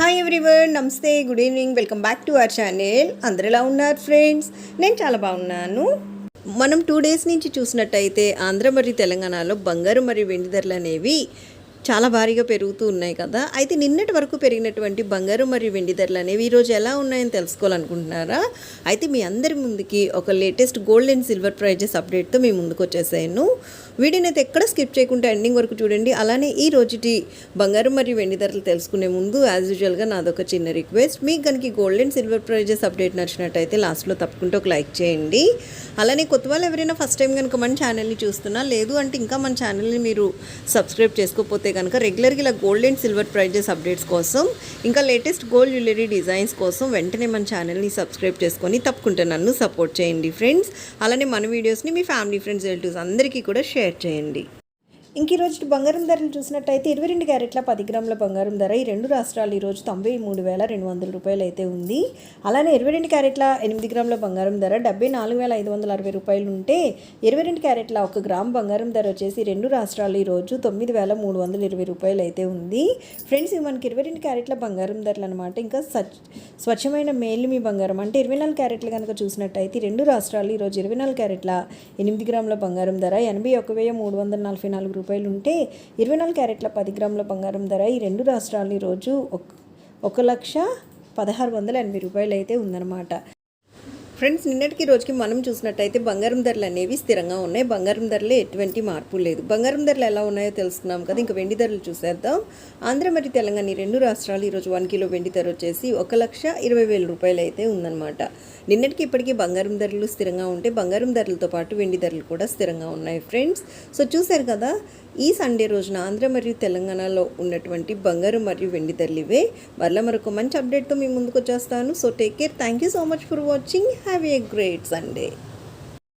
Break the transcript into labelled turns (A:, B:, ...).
A: Hi everyone నమస్తే good evening welcome back to our channel అందరు ఎలా ఉన్నారు ఫ్రెండ్స్ నేను చాలా బాగున్నాను. మనం టూ డేస్ నుంచి చూసినట్టయితే ఆంధ్ర మరియు తెలంగాణలో బంగారు మరియు వెండి ధరలు అనేవి చాలా భారీగా పెరుగుతూ ఉన్నాయి కదా. అయితే నిన్నటి వరకు పెరిగినటువంటి బంగారు మరియు వెండి ధరలు అనేవి ఈరోజు ఎలా ఉన్నాయని తెలుసుకోవాలనుకుంటున్నారా? అయితే మీ అందరి ముందుకి ఒక latest gold and silver prices అప్డేట్తో మీ ముందుకు వచ్చేసాను. వీడియోని అయితే ఎక్కడ స్కిప్ చేయకుండా ఎండింగ్ వరకు చూడండి. అలానే ఈ రోజుటి బంగారం మరియు వెండి ధరలు తెలుసుకునే ముందు యాజ్ యూజువల్గా నాదొక చిన్న రిక్వెస్ట్. మీకు కనుక gold and silver prices update నచ్చినట్టయితే లాస్ట్లో తప్పకుండా ఒక లైక్ చేయండి. అలానే కొత్త వాళ్ళు ఎవరైనా ఫస్ట్ టైం కనుక మన ఛానల్ని చూస్తున్నా లేదు అంటే ఇంకా మన ఛానల్ని మీరు సబ్స్క్రైబ్ చేసుకోకపోతే కనుక రెగ్యులర్గా ఇలా gold and silver prices updates కోసం ఇంకా లేటెస్ట్ గోల్డ్ జ్యువెలరీ డిజైన్స్ కోసం వెంటనే మన ఛానల్ని సబ్స్క్రైబ్ చేసుకొని తప్పకుండా నన్ను సపోర్ట్ చేయండి ఫ్రెండ్స్ అలానే మన వీడియోస్ని మీ ఫ్యామిలీ ఫ్రెండ్స్ రిలేటివ్స్ అందరికీ కూడా షేర్ చేయండి. ఇంక ఈరోజు బంగారం ధరలు చూసినట్టయితే ఇరవై రెండు క్యారెట్ల పది గ్రాముల బంగారం ధర ఈ రెండు రాష్ట్రాలు ఈరోజు తొంభై మూడు వేల రెండు వందల రూపాయలు అయితే ఉంది. అలానే ఇరవై రెండు క్యారెట్ల ఎనిమిది గ్రాముల బంగారం ధర డెబ్బై నాలుగు వేల ఐదు వందల అరవై రూపాయలు ఉంటే ఇరవై రెండు క్యారెట్ల ఒక గ్రామ్ బంగారం ధర వచ్చేసి రెండు రాష్ట్రాలు ఈరోజు తొమ్మిది వేల మూడు వందల ఇరవై రూపాయలు అయితే ఉంది. ఫ్రెండ్స్ ఇవి మనకి ఇరవై రెండు క్యారెట్ల బంగారం ధరలు అనమాట ఇంకా స్వచ్ఛమైన మేలిమి బంగారం. అంటే ఇరవై నాలుగు క్యారెట్లు కనుక చూసినట్టయితే రెండు రాష్ట్రాలు ఈరోజు ఇరవై నాలుగు క్యారెట్ల ఎనిమిది గ్రాముల బంగారం ధర ఎనభై ఒక వెయ్యి మూడు వందల నలభై నాలుగు రూపాయలు ఉంటే ఇరవై నాలుగు క్యారెట్ల పది గ్రాముల బంగారం ధర ఈ రెండు రాష్ట్రాలు ఈరోజు ఒక ఒక లక్ష పదహారు వందల ఎనభై రూపాయలు అయితే ఉందన్నమాట. ఫ్రెండ్స్ నిన్నటికి రోజుకి మనం చూసినట్టయితే బంగారం ధరలు అనేవి స్థిరంగా ఉన్నాయి. బంగారం ధరలు ఎటువంటి మార్పు లేదు. బంగారం ధరలు ఎలా ఉన్నాయో తెలుసుకున్నాం కదా. ఇంకా వెండి ధరలు చూసేద్దాం. ఆంధ్ర మరియు తెలంగాణ రెండు రాష్ట్రాలు ఈరోజు వన్ కిలో వెండి ధర వచ్చేసి ఒక లక్ష ఇరవై వేల రూపాయలు అయితే ఉందన్నమాట. నిన్నటికి ఇప్పటికీ బంగారం ధరలు స్థిరంగా ఉంటే బంగారం ధరలతో పాటు వెండి ధరలు కూడా స్థిరంగా ఉన్నాయి ఫ్రెండ్స్. సో చూశారు కదా ఈ సండే రోజున ఆంధ్ర మరియు తెలంగాణలో ఉన్నటువంటి బంగారం మరియు వెండి ధరలు ఇవే. మరలా మరొక మంచి అప్డేట్తో మీ ముందుకు వచ్చేస్తాను. So take care thank you so much for watching Have a great Sunday.